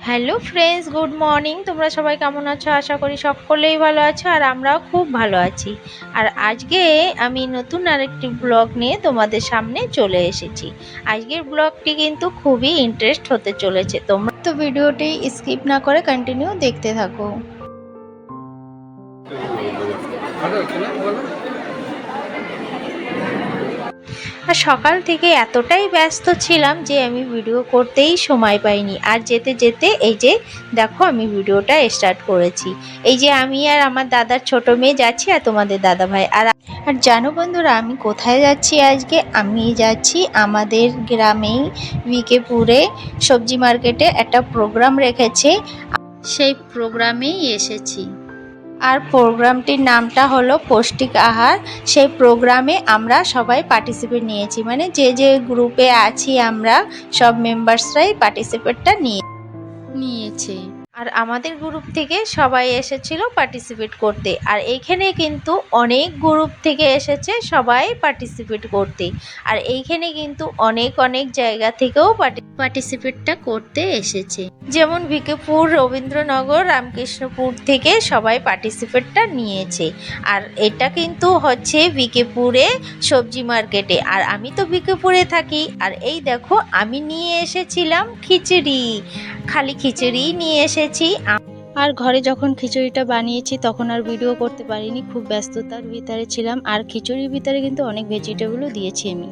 Hello friends, good morning. তোমরা সবাই কেমন আছো? আশা করি সকলেই ভালো আছো আর আমরাও খুব ভালো আছি। আর আজকে আমি নতুন আরেকটি ব্লগ নিয়ে তোমাদের সামনে চলে এসেছি। আজকের ব্লগটি কিন্তু খুবই ইন্টারেস্ট হতে চলেছে। তোমরা তো ভিডিওটি স্কিপ না করে কন্টিনিউ দেখতে থাকো। আর সকাল থেকে এতটাই ব্যস্ত ছিলাম যে আমি ভিডিও করতেই সময় পাইনি। আর যেতে যেতে এই যে, দেখো আমি ভিডিওটা স্টার্ট করেছি। এই যে আমি আর আমার দাদার ছোট মেয়ে যাচ্ছি আর তোমাদের দাদা ভাই আর আর জানো বন্ধুরা, আমি কোথায় যাচ্ছি আজকে? আমি যাচ্ছি আমাদের গ্রামেই বিকেপুরে সবজি মার্কেটে একটা প্রোগ্রাম রেখেছে। সেই প্রোগ্রামেই এসেছি। আর প্রোগ্রামটির নামটা হলো পৌষ্টিক আহার। সেই প্রোগ্রামে আমরা সবাই পার্টিসিপেট নিয়েছি। মানে যে যে গ্রুপে আছি আমরা, সব মেম্বার্সরাই পার্টিসিপেটটা নিয়ে নিয়েছে। আর আমাদের গ্রুপ থেকে সবাই এসেছিল পার্টিসিপেট করতে। আর এইখানে কিন্তু অনেক গ্রুপ থেকে এসেছে সবাই পার্টিসিপেট করতে। আর এইখানে কিন্তু অনেক অনেক জায়গা থেকেও পার্টিসিপেটটা করতে এসেছে। যেমন ভিকেপুর রবীন্দ্রনগর রামকৃষ্ণপুর থেকে সবাই পার্টিসিপেটটা নিয়েছে। আর এটা কিন্তু হচ্ছে বিকেপুরে সবজি মার্কেটে আর আমি তো বিকেপুরে থাকি। আর এই দেখো আমি নিয়ে এসেছিলাম খিচুড়ি। খালি খিচুড়ি নিয়ে এসেছি। আর ঘরে যখন খিচুড়িটা বানিয়েছি তখন আর ভিডিও করতে পারিনি। খুব ব্যস্ততার ভিতরে ছিলাম। আর খিচুড়ির ভিতরে কিন্তু অনেক ভেজিটেবলও দিয়েছি আমি।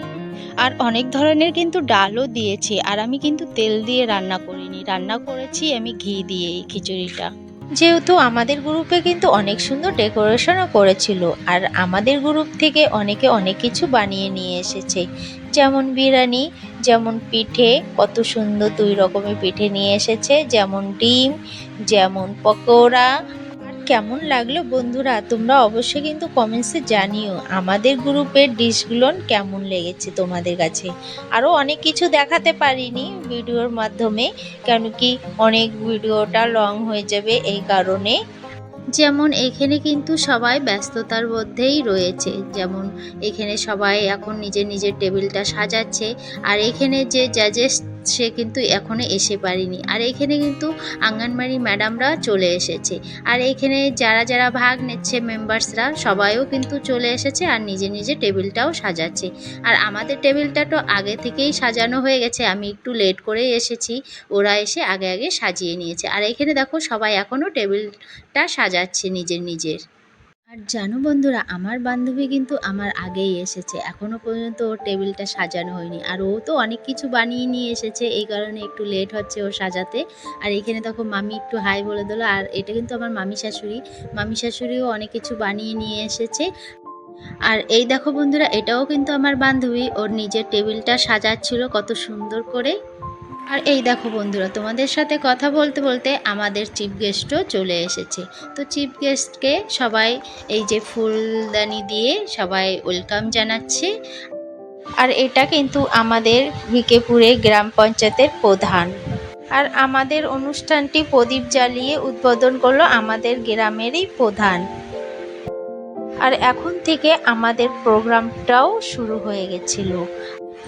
আর অনেক ধরনের কিন্তু ডালও দিয়েছি, আর আমি কিন্তু তেল দিয়ে রান্না করিনি। রান্না করেছি আমি ঘি দিয়ে এই খিচুড়িটা। যেহেতু আমাদের গ্রুপে কিন্তু অনেক সুন্দর ডেকোরেশনও করেছিল, আর আমাদের গ্রুপ থেকে অনেকে অনেক কিছু বানিয়ে নিয়ে এসেছে। যেমন বিরিয়ানি, যেমন পিঠে, কত সুন্দর দুই রকমের পিঠে নিয়ে এসেছে, যেমন ডিম, যেমন পকোড়া কেমন লাগল বন্ধুরা? তোমরা অবশ্যই কিন্তু কমেন্টসে জানিও আমাদের গ্রুপের ডিশগুলো কেমন লেগেছে তোমাদের কাছে। আরও অনেক কিছু দেখাতে পারিনি ভিডিওর মাধ্যমে, কেন কি অনেক ভিডিওটা লং হয়ে যাবে এই কারণে। যেমন এখানে কিন্তু সবাই ব্যস্ততার মধ্যেই রয়েছে। যেমন এখানে সবাই এখন নিজের নিজের টেবিলটা সাজাচ্ছে। আর এখানে যে জাজেস সে কিন্তু এখনও এসে পারেনি। আর এখানে কিন্তু আঙ্গনবাড়ি ম্যাডামরা চলে এসেছে। আর এখানে যারা যারা ভাগ নিচ্ছে মেম্বার্সরা, সবাইও কিন্তু চলে এসেছে আর নিজে নিজে টেবিলটাও সাজাচ্ছে। আর আমাদের টেবিলটা তো আগে থেকেই সাজানো হয়ে গেছে। আমি একটু লেট করেই এসেছি। ওরা এসে আগে আগে সাজিয়ে নিয়েছে। আর এখানে দেখো সবাই এখনও টেবিলটা সাজাচ্ছে নিজের নিজের। আর জানো বন্ধুরা, আমার বান্ধবী কিন্তু আমার আগেই এসেছে। এখনও পর্যন্ত ওর টেবিলটা সাজানো হয়নি। আর ও তো অনেক কিছু বানিয়ে নিয়ে এসেছে, এই কারণে একটু লেট হচ্ছে ও সাজাতে। আর এখানে তখন মামি একটু হাই বলে দিলো। আর এটা কিন্তু আমার মামি শাশুড়ি। মামি শাশুড়িও অনেক কিছু বানিয়ে নিয়ে এসেছে। আর এই দেখো বন্ধুরা, এটাও কিন্তু আমার বান্ধবী। ওর নিজের টেবিলটা সাজাচ্ছিল কত সুন্দর করে। আর এই দেখো বন্ধুরা, তোমাদের সাথে কথা বলতে বলতে আমাদের চিফ গেস্টও চলে এসেছে। তো চিফ গেস্টকে সবাই এই যে ফুলদানি দিয়ে সবাই ওয়েলকাম জানাচ্ছে। আর এটা কিন্তু আমাদের ভিকেপুরে গ্রাম পঞ্চায়েতের প্রধান। আর আমাদের অনুষ্ঠানটি প্রদীপ জ্বালিয়ে উদ্বোধন করল আমাদের গ্রামেরই প্রধান। আর এখন থেকে আমাদের প্রোগ্রামটাও শুরু হয়ে গেছিল।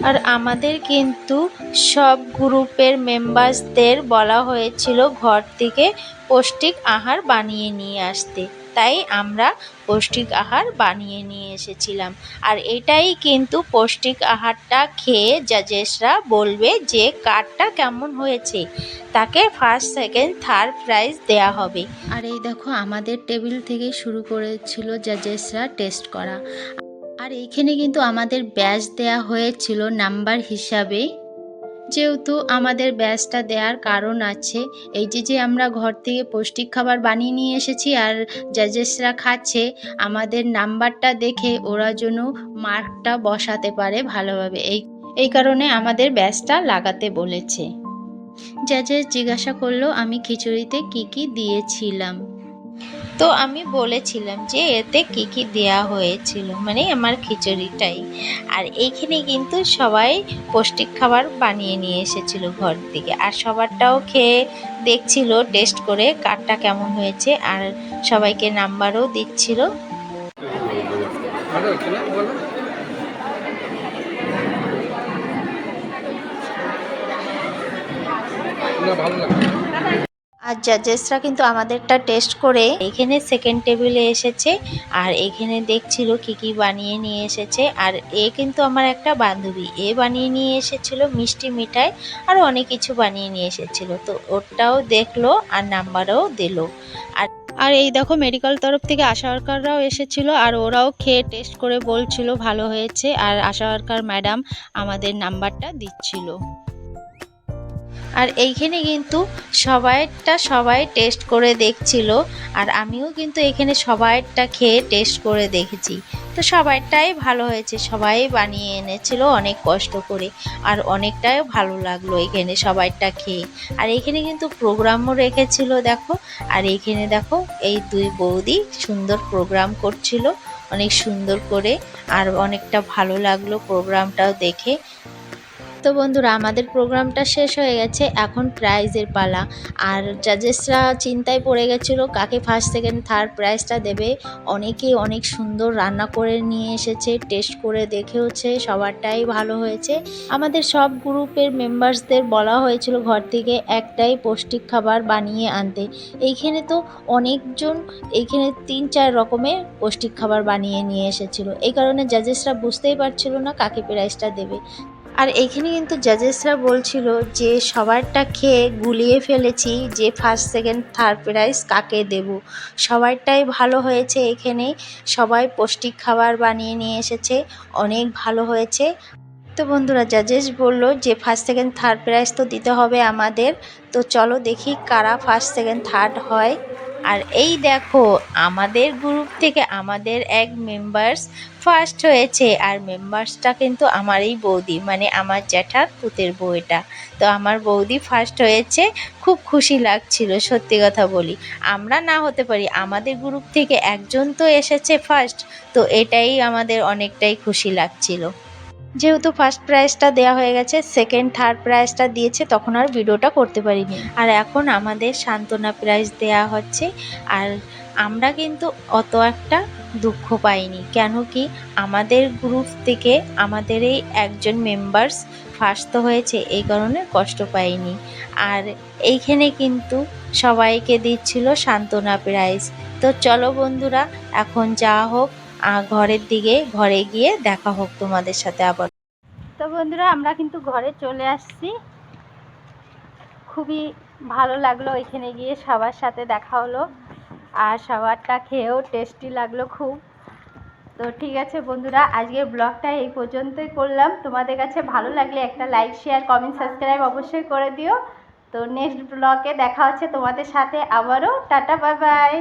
আর আমাদের কিন্তু সব গ্রুপের মেম্বার্সদের বলা হয়েছিল ঘর থেকে পৌষ্টিক আহার বানিয়ে নিয়ে আসতে। তাই আমরা পৌষ্টিক আহার বানিয়ে নিয়ে এসেছিলাম। আর এটাই কিন্তু পৌষ্টিক আহারটা খেয়ে জাজেসরা বলবে যে কারটা কেমন হয়েছে। তাকে ফার্স্ট সেকেন্ড থার্ড প্রাইজ দেয়া হবে। আর এই দেখো, আমাদের টেবিল থেকে শুরু করেছিল জাজেসরা টেস্ট করা। আর এইখানে কিন্তু আমাদের ব্যাচ দেয়া হয়েছিল নাম্বার হিসাবে। যেহেতু আমাদের ব্যাচটা দেওয়ার কারণ আছে, এই যে যে আমরা ঘর থেকে পৌষ্টিক খাবার বানিয়ে নিয়ে এসেছি আর জাজেসরা খাচ্ছে, আমাদের নাম্বারটা দেখে ওরা যেন মার্কটা বসাতে পারে ভালোভাবে। এই এই কারণে আমাদের ব্যাচটা লাগাতে বলেছে। জাজেস জিজ্ঞাসা করল, আমি খিচুড়িতে কি কি দিয়েছিলাম? তো আমি বলেছিলাম যে এতে কি কি দেয়া হয়েছিল মানে আমার খিচুড়িটাই। আর এইখানে কিন্তু সবাই পৌষ্টিক খাবার বানিয়ে নিয়ে এসেছিল ঘর থেকে। আর সবারটাও খেয়ে দেখছিল, টেস্ট করে কারটা কেমন হয়েছে, আর সবাইকে নাম্বারও দিচ্ছিল। ভালো হচ্ছে আর জাজেসরা কিন্তু আমাদেরটা টেস্ট করে এখানে সেকেন্ড টেবিলে এসেছে আর এখানে দেখছিল কি কি বানিয়ে নিয়ে এসেছে। আর এ কিন্তু আমার একটা বান্ধবী, এ বানিয়ে নিয়ে এসেছিল মিষ্টি মিঠাই আর অনেক কিছু বানিয়ে নিয়ে এসেছিল। তো ওটাও দেখল আর নাম্বারও দিল। আর আর এই দেখো মেডিকেল তরফ থেকে আশা ওয়ার্কাররাও এসেছিল আর ওরাও খেয়ে টেস্ট করে বলছিল ভালো হয়েছে। আর আশা ওয়ার্কার ম্যাডাম আমাদের নাম্বারটা দিচ্ছিল। আর এইখানে কিন্তু সবাইটা সবাই টেস্ট করে দেখছিল আর আমিও কিন্তু এখানে সবাইটা খেয়ে টেস্ট করে দেখেছি। তো সবাইটাই ভালো হয়েছে, সবাই বানিয়ে এনেছিল অনেক কষ্ট করে আর অনেকটাই ভালো লাগল এখানে সবাইটা খেয়ে। আর এখানে কিন্তু প্রোগ্রামও রেখেছিল দেখো, আর এইখানে দেখো এই দুই বৌদি সুন্দর প্রোগ্রাম করছিল, অনেক সুন্দর করে আর অনেকটা ভালো লাগল প্রোগ্রামটাও দেখে। তো বন্ধুরা, আমাদের প্রোগ্রামটা শেষ হয়ে গেছে। এখন প্রাইজের পালা। আর জাজেসরা চিন্তায় পড়ে গেছিল, কাকে ফার্স্ট সেকেন্ড থার্ড প্রাইজটা দেবে। অনেকেই অনেক সুন্দর রান্না করে নিয়ে এসেছে টেস্ট করে দেখেওছে, সবারটাই ভালো হয়েছে। আমাদের সব গ্রুপের মেম্বার্সদের বলা হয়েছিল ঘর থেকে একটাই পৌষ্টিক খাবার বানিয়ে আনতে। এইখানে তো অনেকজন, এইখানে তিন, চার রকমের পৌষ্টিক খাবার বানিয়ে নিয়ে এসেছিল। এই কারণে জাজেসরা বুঝতেই পারছিল না কাকে প্রাইজটা দেবে। আর এইখানে কিন্তু জাজেসরা বলছিল যে সবারটা খেয়ে গুলিয়ে ফেলেছি, যে ফার্স্ট সেকেন্ড থার্ড প্রাইজ কাকে দেব? সবারটাই ভালো হয়েছে এখানে। সবাই পৌষ্টিক খাবার বানিয়ে নিয়ে এসেছে, অনেক ভালো হয়েছে। তো বন্ধুরা জাজেস বলল যে ফার্স্ট সেকেন্ড থার্ড প্রাইজ তো দিতে হবে আমাদের। তো চলো দেখি কারা ফার্স্ট সেকেন্ড থার্ড হয়। আর এই দেখো, আমাদের গ্রুপ থেকে আমাদের এক মেম্বার্স ফার্স্ট হয়েছে, আর মেম্বার্সটা কিন্তু আমারই বৌদি মানে আমার জ্যাঠার পুতের বউ এটা তো আমার বৌদি ফার্স্ট হয়েছে, খুব খুশি লাগছিল, সত্যি কথা বলি। আমরা না হতে পারি, আমাদের গ্রুপ থেকে একজন তো এসেছে ফার্স্ট তো এটাই আমাদের অনেকটাই খুশি লাগছিল। যেহেতু ফার্স্ট প্রাইজটা দেওয়া হয়ে গেছে সেকেন্ড থার্ড প্রাইজটা দিয়েছে, তখন আর ভিডিওটা করতে পারিনি। আর এখন আমাদের সান্ত্বনা প্রাইজ দেওয়া হচ্ছে, আর আমরা কিন্তু অত একটা দুঃখ পাইনি। কেন কি আমাদের গ্রুপ থেকে আমাদের এই একজন মেম্বার্স ফার্স্ট তো হয়েছে, এই কারণে কষ্ট পাইনি। আর এইখানে কিন্তু সবাইকে দিচ্ছিল সান্ত্বনা প্রাইজ তো চলো বন্ধুরা, এখন যা হোক ঘরের দিকে, ঘরে গিয়ে দেখা হোক তোমাদের সাথে আবার। তো বন্ধুরা, আমরা কিন্তু ঘরে চলে আসছি। খুবই ভালো লাগল এখানে গিয়ে সবার সাথে দেখা হলো। আর সবারটা খেয়েও টেস্টি লাগল খুব। তো ঠিক আছে বন্ধুরা, আজকের ব্লগটা এই পর্যন্তই করলাম। তোমাদের কাছে ভালো লাগলে একটা লাইক শেয়ার কমেন্ট সাবস্ক্রাইব অবশ্যই করে দিও। তো নেক্সট ব্লগে দেখা হচ্ছে তোমাদের সাথে আবারও। Tata bye bye